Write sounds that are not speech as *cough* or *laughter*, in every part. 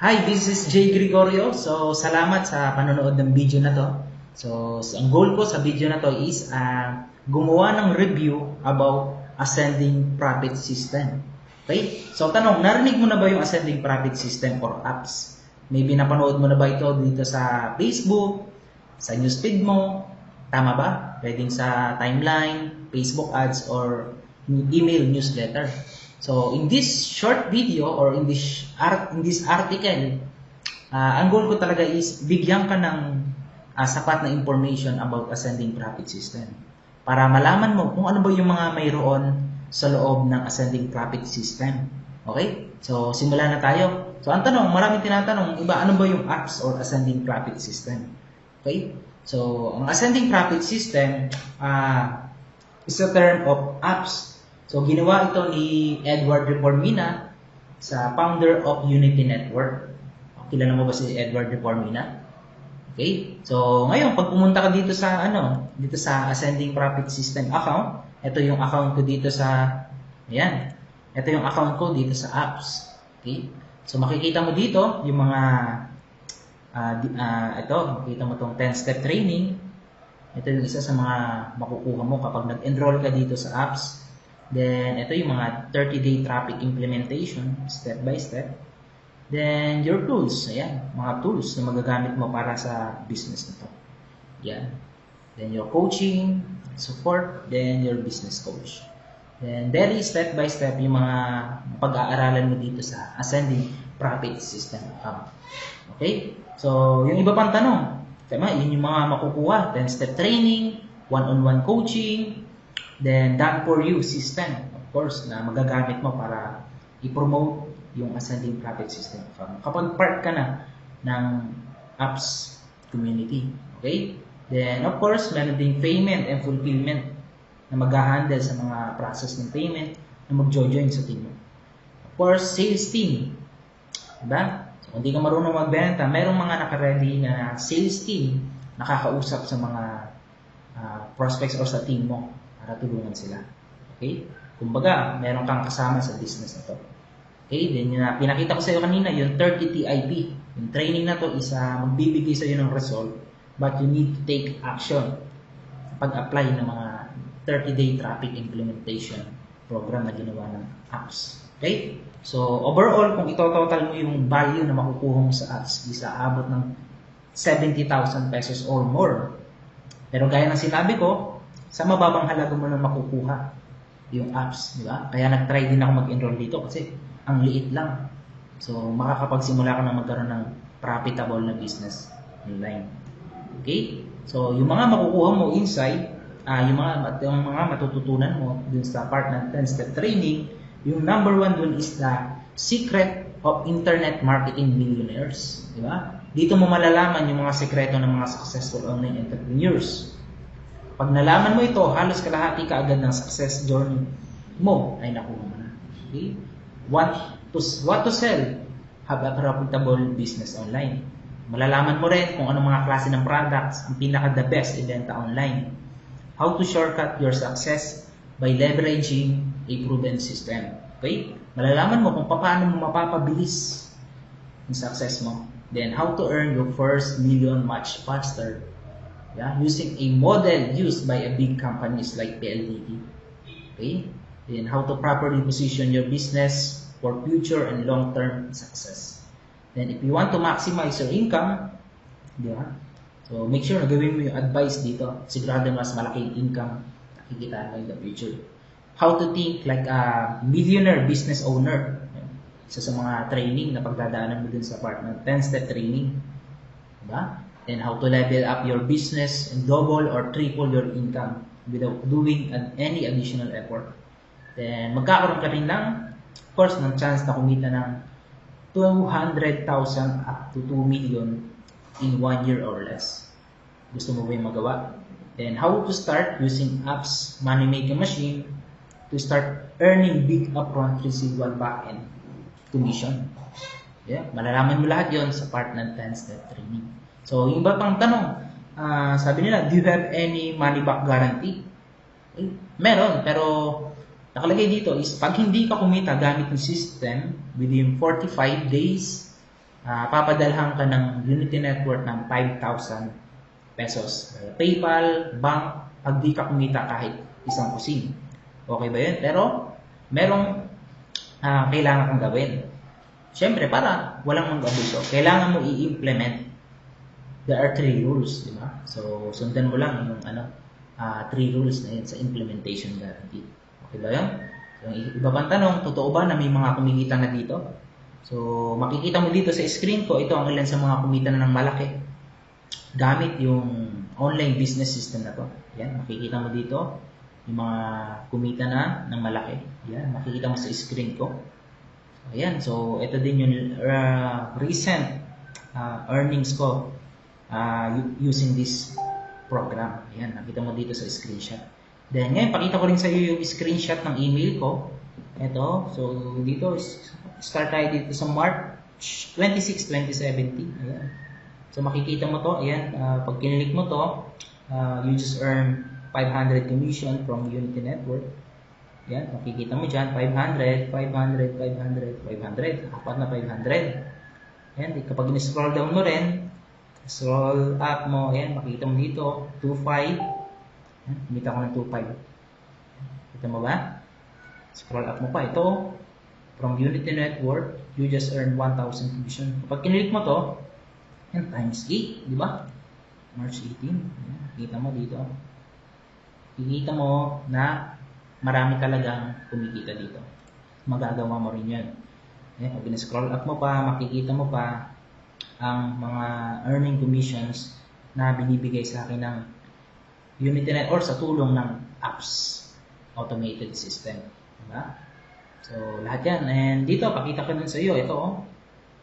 Hi, this is Jay Gregorio. So, salamat sa panonood ng video na to. So, ang goal ko sa video na to is uh, gumawa ng review about ascending profit system. Okay? So, tanong, narinig mo na ba yung ascending profit system or apps? Maybe napanood mo na ba ito dito sa Facebook, sa newsfeed mo, tama ba? Pwedeng sa timeline, Facebook ads, or email newsletter. So, in this short video or in this art in this article, uh, ang goal ko talaga is bigyan ka ng uh, sapat na information about ascending profit system para malaman mo kung ano ba yung mga mayroon sa loob ng ascending profit system. Okay? So, simulan na tayo. So, ang tanong, maraming tinatanong, iba, ano ba yung apps or ascending profit system? Okay? So, ang ascending profit system uh, is a term of apps So, ginawa ito ni Edward Reformina sa founder of Unity Network. Kilala mo ba si Edward Reformina? Okay? So, ngayon, pag pumunta ka dito sa, ano, dito sa Ascending Profit System account, ito yung account ko dito sa, ayan, ito yung account ko dito sa apps. Okay? So, makikita mo dito yung mga, uh, uh, ito, makikita mo itong 10-step training. Ito yung isa sa mga makukuha mo kapag nag-enroll ka dito sa apps. Then, ito yung mga 30-day traffic implementation, step by step. Then, your tools. Ayan, mga tools na magagamit mo para sa business na to. Yan. Then, your coaching, support, then your business coach. Then, very step by step yung mga pag-aaralan mo dito sa Ascending Profit System account. Okay? So, yung iba pang tanong, tama, yun yung mga makukuha. 10-step training, one-on-one coaching, Then, done for you system, of course, na magagamit mo para i-promote yung ascending profit system firm. Kapag part ka na ng apps community. Okay? Then, of course, meron ding payment and fulfillment na mag-handle sa mga process ng payment na mag-join sa team mo. Of course, sales team. Diba? So, kung di ka marunong magbenta, merong mga nakaready na sales team nakakausap sa mga uh, prospects or sa team mo para tulungan sila. Okay? Kumbaga, meron kang kasama sa business na to. Okay? Then, yung pinakita ko sa iyo kanina, yung 30 TIP. Yung training na to is uh, magbibigay sa iyo ng result, but you need to take action pag-apply ng mga 30-day traffic implementation program na ginawa ng apps. Okay? So, overall, kung ito-total mo yung value na makukuha mo sa apps, is aabot ng 70,000 pesos or more. Pero gaya ng sinabi ko, sa mababang halaga mo na makukuha yung apps, di ba? Kaya nag-try din ako mag-enroll dito kasi ang liit lang. So, makakapagsimula ka na magkaroon ng profitable na business online. Okay? So, yung mga makukuha mo inside, uh, yung, mga, yung mga matututunan mo dun sa part ng 10-step training, yung number one dun is the secret of internet marketing millionaires. Di ba? Dito mo malalaman yung mga sekreto ng mga successful online entrepreneurs. Pag nalaman mo ito, halos kalahati ka agad ng success journey mo ay nakuha mo na. Okay? What to, what to sell? Have a profitable business online. Malalaman mo rin kung anong mga klase ng products ang pinaka the best ibenta online. How to shortcut your success by leveraging a proven system. Okay? Malalaman mo kung paano mo mapapabilis yung success mo. Then, how to earn your first million much faster yeah, using a model used by a big companies like PLDT. Okay? Then how to properly position your business for future and long-term success. Then if you want to maximize your income, di ba? So make sure na gawin mo yung advice dito. Sigurado mas malaking income nakikita mo in the future. How to think like a millionaire business owner. Isa sa mga training na pagdadaanan mo dun sa part ng 10-step training. Diba? And how to level up your business and double or triple your income without doing an, any additional effort. Then, magkakaroon ka rin ng, of course, ng chance na kumita ng 200,000 up to 2 million in 1 year or less. Gusto mo ba yung magawa? Then, how to start using apps, money making machine, to start earning big upfront residual backend commission. Yeah, malalaman mo lahat yon sa part ng 10-step training. So, yung iba pang tanong, uh, sabi nila, do you have any money back guarantee? Meron, pero nakalagay dito is pag hindi ka kumita gamit ng system within 45 days ah, papadalhan ka ng Unity Network ng 5,000 pesos. Uh, PayPal, bank, pag di ka kumita kahit isang kusing. Okay ba yun? Pero, merong ah, kailangan kang gawin. Siyempre, para walang mag-abuso, kailangan mo i-implement. There are three rules, di ba? So, sundan mo lang yung ano, ah, three rules na yun sa implementation guarantee. Okay ba yun? Yung iba pang tanong, totoo ba na may mga kumikita na dito? So, makikita mo dito sa screen ko, ito ang ilan sa mga kumita na ng malaki. Gamit yung online business system na to. Yan, makikita mo dito yung mga kumita na ng malaki. Yan, makikita mo sa screen ko. Ayan, so ito din yung uh, recent uh, earnings ko uh, using this program. Ayan, nakita mo dito sa screenshot. Then, ngayon, pakita ko rin sa iyo yung screenshot ng email ko. Ito, so dito, start tayo dito sa March 26, 2017. Ayan. So, makikita mo to. Ayan, uh, pag kinilik mo to, uh, you just earn 500 commission from Unity Network. Yan, makikita mo dyan, 500, 500, 500, 500. Apat na 500. Yan, kapag in-scroll down mo rin, scroll up mo, yan, makikita mo dito, 25. Yan, kumita ko ng 25. Kita mo ba? Scroll up mo pa. Ito, from Unity Network, you just earn 1,000 commission. Kapag kinilik mo to, yan, times 8, di ba? March 18. Yan, kita mo dito. Kikita mo na marami talagang kumikita dito. Magagawa mo rin yan. Yan, pag scroll up mo pa, makikita mo pa ang mga earning commissions na binibigay sa akin ng Unity or sa tulong ng apps automated system. Diba? So, lahat yan. And dito, pakita ko dun sa iyo. Ito, oh.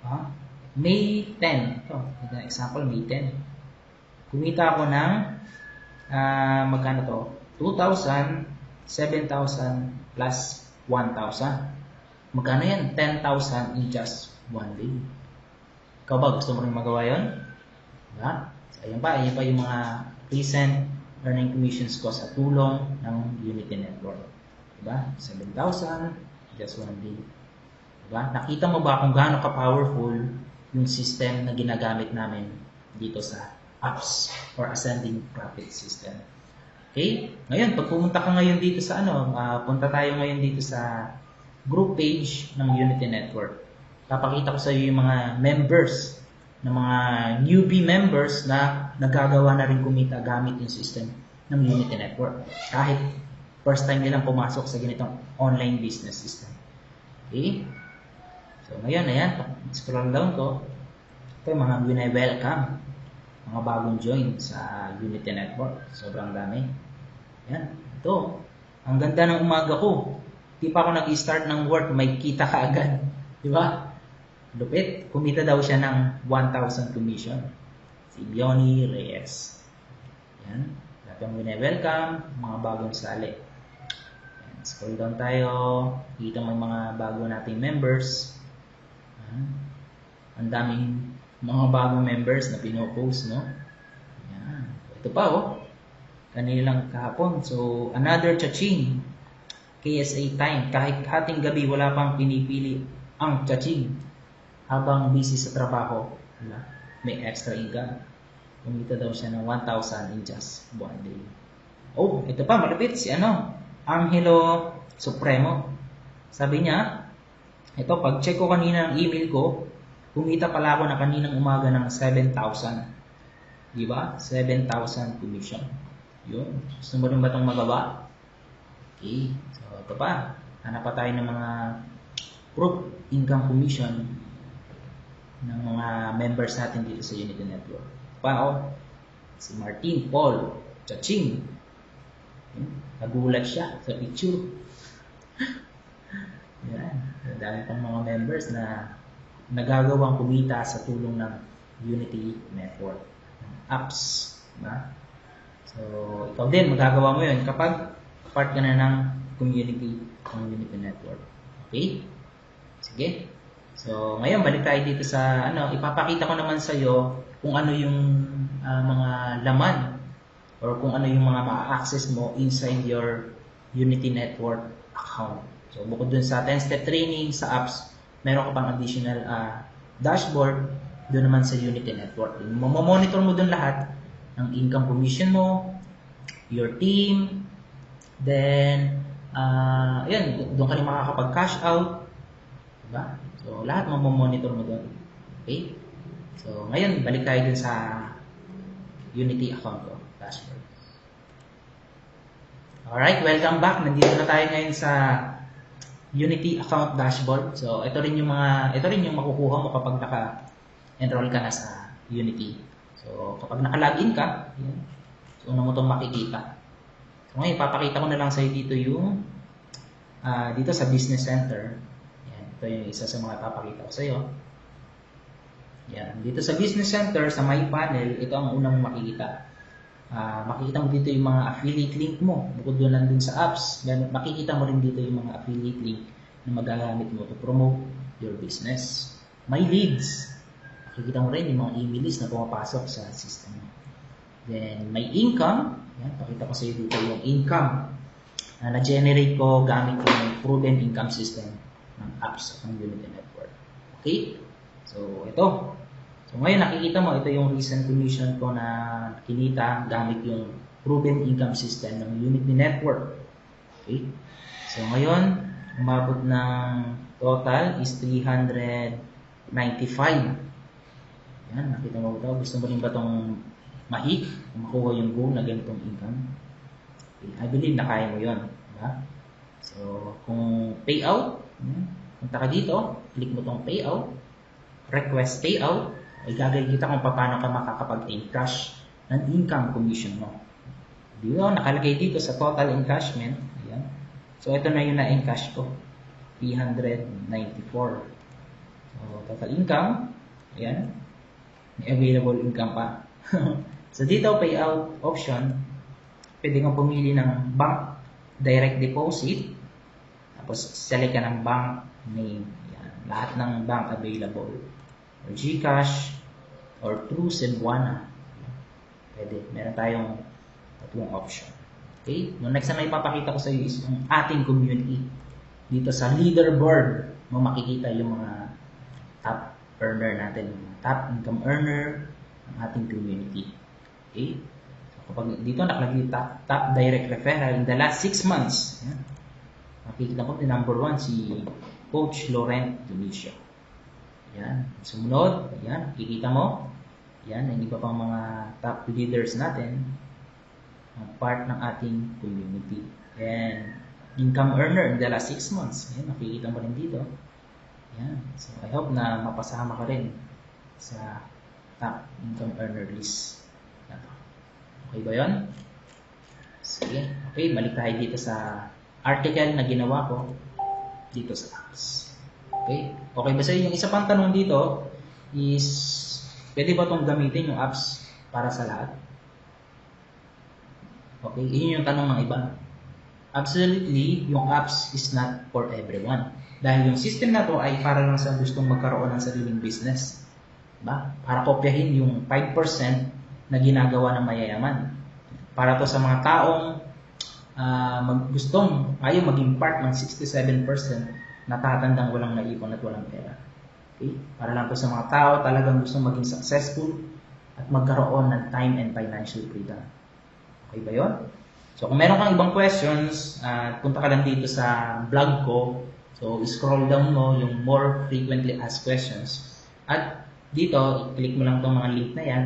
Ah, May 10. Ito, example, May 10. Kumita ako ng, uh, magkano to? 2,000, 7,000 plus 1,000. Magkano yan? 10,000 in just one day. Ikaw ba, gusto mo rin magawa yun? Diba? So, ayan pa, ayan pa yung mga recent earning commissions ko sa tulong ng Unity Network. Diba? 7,000, just one day. Diba? Nakita mo ba kung gaano ka-powerful yung system na ginagamit namin dito sa apps or ascending profit system. Okay? Ngayon, pag pumunta ka ngayon dito sa ano, uh, punta tayo ngayon dito sa group page ng Unity Network. Papakita ko sa iyo yung mga members ng mga newbie members na nagagawa na rin kumita gamit yung system ng Unity Network. Kahit first time nilang pumasok sa ganitong online business system. Okay? So, ngayon, ayan, scroll down ko. Ito yung mga wina-welcome. Mga bagong join sa Unity Network. Sobrang dami. Ayan, ito. Ang ganda ng umaga ko. Di pa ako nag-start ng work, may kita ka agad. Di ba? Lupit. Kumita daw siya ng 1,000 commission. Si Bioni Reyes. Yan. Lahat yung welcome mga bagong sali. Yan. Scroll down tayo. Kita mo mga bago nating members. Ang daming mga bagong members na pinopost, no? Yan. Ito pa, oh. Kanilang kahapon. So, another chaching. KSA time. Kahit hating gabi, wala pang pinipili ang chaching habang busy sa trabaho, wala, may extra income. Kumita daw siya ng 1,000 in just one day. Oh, ito pa, malapit si ano, Angelo Supremo. Sabi niya, ito, pag-check ko kanina ng email ko, kumita pala ako na kaninang umaga ng 7,000. Di ba? 7,000 commission. Yun. Gusto mo rin ba itong magawa? Okay. So, ito pa. Hanap pa tayo ng mga group income commission ng mga members natin dito sa Unity Network. Pao, si Martin Paul Chaching. Nagulat siya sa picture. *laughs* Yan. Dami pang mga members na nagagawang kumita sa tulong ng Unity Network. Apps. Diba? So, ikaw din, magagawa mo yun kapag part ka na ng community ng Unity Network. Okay? Sige. So, ngayon balik tayo dito sa ano, ipapakita ko naman sa iyo kung ano yung uh, mga laman or kung ano yung mga ma-access mo inside your Unity Network account. So, bukod dun sa 10-step training sa apps, meron ka pang additional uh, dashboard, doon naman sa Unity Network. Mamonitor mo doon lahat ng income commission mo, your team, then, uh, yan, doon ka rin makakapag-cash out. Diba? So, lahat mamomonitor mo doon. Okay? So, ngayon, balik tayo dun sa Unity account ko, dashboard. Alright, welcome back. Nandito na tayo ngayon sa Unity account dashboard. So, ito rin yung mga, ito rin yung makukuha mo kapag naka-enroll ka na sa Unity. So, kapag naka-login ka, yun, so, una mo itong makikita. So, ngayon, papakita ko na lang sa'yo dito yung, uh, dito sa Business Center. Ito yung isa sa mga papakita ko sa'yo. Yan, dito sa Business Center, sa My Panel, ito ang unang makikita uh, makikita mo dito yung mga affiliate link mo. Bukod doon lang din sa apps, ganun, makikita mo rin dito yung mga affiliate link na magagamit mo to promote your business. May leads. Makikita mo rin yung mga email list na pumapasok sa system mo. Then, may income. Yan, pakita ko sa iyo dito yung income na na-generate ko gamit yung proven income system ng apps ng Unity Network. Okay? So, ito. So ngayon nakikita mo, ito yung recent commission ko na kinita gamit yung proven income system ng Unity Network. Okay? So ngayon, umabot ng total is 395. Yan, nakita mo ito? Gusto mo rin ba itong mahik? Makuha yung goal na ganitong income? Okay. I believe na kaya mo yun. Diba? So, kung payout, punta ka dito, click mo itong payout, request payout, ay gagawin kita kung paano ka makakapag encash ng income commission mo. Di ba? Nakalagay dito sa total encashment. Ayan. So, ito na yung na-encash ko. 394. So, total income. Ayan. May available income pa. *laughs* so, dito, payout option. Pwede kang pumili ng bank direct deposit. Tapos, select ka ng bank name. Ayan. Lahat ng bank available. Or Gcash, or through Cebuana. Pwede. Meron tayong tatlong option. Okay? Yung next na ipapakita ko sa iyo is yung ating community. Dito sa leaderboard, mo makikita yung mga top earner natin, top income earner ng ating community. Okay? So, kapag dito nakalagay top, top direct referral in the last 6 months, yan, makikita ko the number 1 si Coach Laurent Dionisio. Yan. Sumunod, yan, kikita mo. Yan, ang iba pang mga top leaders natin, ang part ng ating community. And income earner in the last 6 months. Yan, nakikita mo rin dito. Yan. So, I hope na mapasama ka rin sa top income earner list. Okay ba yun? Sige. Okay, balik tayo dito sa article na ginawa ko dito sa apps. Okay? Okay ba sa Yung isa pang tanong dito is, pwede ba itong gamitin yung apps para sa lahat? Okay? Yun yung tanong ng iba. Absolutely, yung apps is not for everyone. Dahil yung system na to ay para lang sa gustong magkaroon ng sariling business. Diba? Para kopyahin yung 5% na ginagawa ng mayayaman. Para to sa mga taong uh, mag, gustong ayaw maging part ng 67% natatandang walang naipon at walang pera. Okay? Para lang po sa mga tao talagang gusto maging successful at magkaroon ng time and financial freedom. Okay ba yun? So kung meron kang ibang questions, uh, punta ka lang dito sa blog ko. So scroll down mo yung more frequently asked questions. At dito, i-click mo lang itong mga link na yan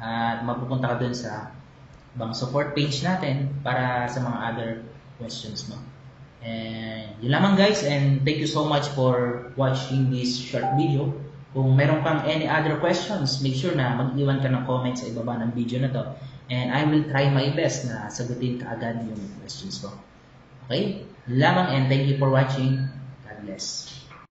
at mapupunta ka dun sa bang support page natin para sa mga other questions mo. And yun lamang guys and thank you so much for watching this short video. Kung meron kang any other questions, make sure na mag-iwan ka ng comment sa ibaba ng video na to. And I will try my best na sagutin ka agad yung questions ko. Okay? Lamang and thank you for watching. God bless.